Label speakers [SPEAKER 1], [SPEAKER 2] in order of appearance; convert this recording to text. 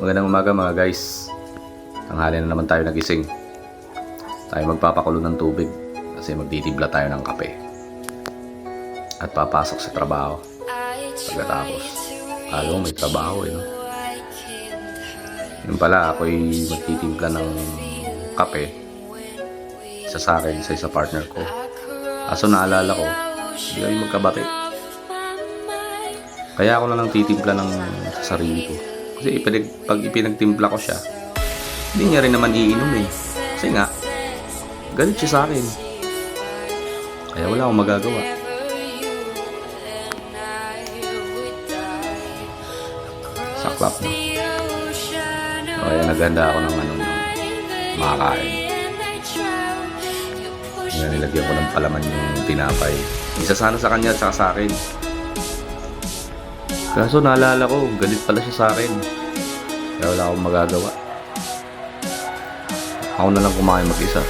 [SPEAKER 1] Magandang umaga mga guys. Tanghali na naman tayo nagising. Tayo magpapakulo ng tubig kasi magtitibla tayo ng kape. At papasok sa trabaho. Pagkatapos, alam may trabaho eh. No? Yun pala, ako'y magtitimpla ng kape. Isa sa isa sa partner ko. Aso naalala ko, hindi kami magkabati. Kaya ako na lang titimpla ng sa sarili ko. Kasi ipinag, pag ipinagtimpla ko siya, hindi niya rin naman iinom eh. Kasi nga, galit siya sa akin. Kaya wala akong magagawa. Saklap no? O kaya naghanda ako ng ano, makakain. Kaya nilagyan ko ng palaman yung tinapay. Isa sana sa kanya at sa akin. Kaso naalala ko, galit pala siya sa akin. Kaya wala akong magagawa. Ako na lang kumain mag-isa.